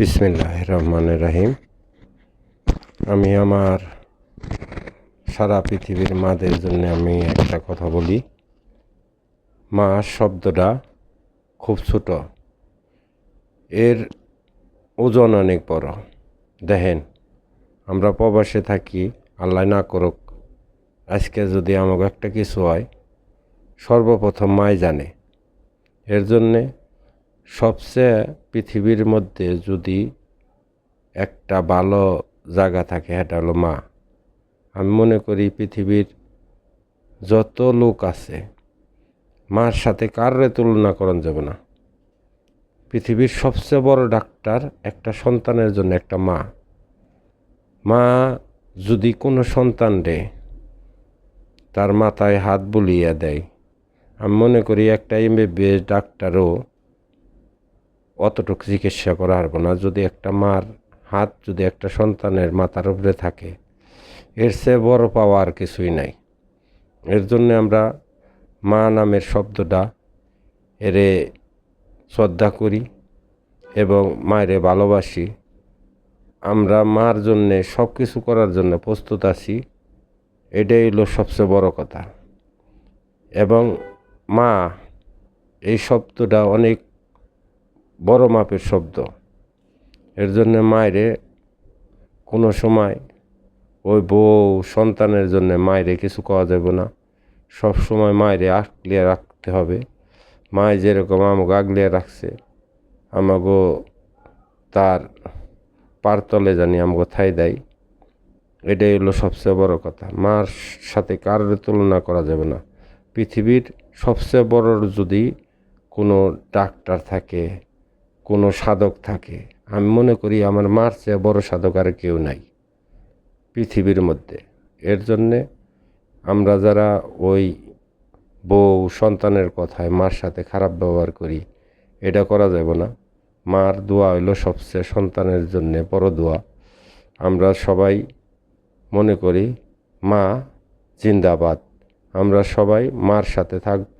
বিসমিল্লাহ রহমান রাহিম আমি আমার সারা পৃথিবীর মাদের জন্য আমি একটা কথা বলি। মা শব্দটা খুব ছোট। এর ওজন অনেক বড়। দেখেন, আমরা প্রবাসে থাকি, আল্লাহ না করুক, আজকে যদি আমাকে একটা কিছু হয়, সর্বপ্রথম মাই জানে। এর জন্যে সবচেয়ে পৃথিবীর মধ্যে যদি একটা ভালো জায়গা থাকে এটা হলো মা। আমি মনে করি পৃথিবীর যত লোক আছে, মার সাথে কারোর তুলনা করা যাবে না। পৃথিবীর সবচেয়ে বড় ডাক্তার একটা সন্তানের জন্য একটা মা। মা যদি কোনো সন্তান রে, তার মাথায় হাত বুলিয়ে দেয়। আমি মনে করি একটা এমবিবিএস ডাক্তারও অতটুকু চিকিৎসা করা পারব না যদি একটা মার হাত যদি একটা সন্তানের মাথার উপরে থাকে, এর চেয়ে বড় পাওয়া আর কিছুই নাই। এর জন্য আমরা মা নামের শব্দটা এরে শ্রদ্ধা করি এবং মায়েরে ভালোবাসি। আমরা মার জন্যে সব কিছু করার জন্য প্রস্তুত আছি। এটাই হলো সবচেয়ে বড় কথা। এবং মা এই শব্দটা অনেক বড় মাপের শব্দ। এর জন্য মায়েরে কোনো সময় ওই বউ সন্তানের জন্য মায়েরে কিছু করা যাবে না। সব সময় মায়েরে আগলিয়ে রাখতে হবে। মায় যেরকম আমাকে আগলিয়ে রাখছে আমাকে তার পারতলে জানি আমাকে থাই দেয়। এটাই হলো সবচেয়ে বড় কথা। মার সাথে কারোর তুলনা করা যাবে না। পৃথিবীর সবচেয়ে বড় যদি কোনো ডাক্তার থাকে কোনো সাধক থাকে। আমি মনে করি আমার মার চেয়ে বড় সাধক আর কেউ নাই পৃথিবীর মধ্যে। এর জন্যে আমরা যারা ওই বউ সন্তানের কথায় মার সাথে খারাপ ব্যবহার করি, এটা করা যাবে না। মার দোয়া হইল সবচেয়ে সন্তানের জন্য বড় দোয়া। আমরা সবাই মনে করি মা জিন্দাবাদ। আমরা সবাই মার সাথে থাকব,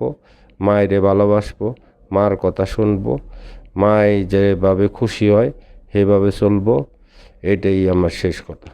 মায়েরে ভালোবাসবো, মার কথা শুনব মায় যেভাবে খুশি হয় সেভাবে চলবো এটাই আমার শেষ কথা।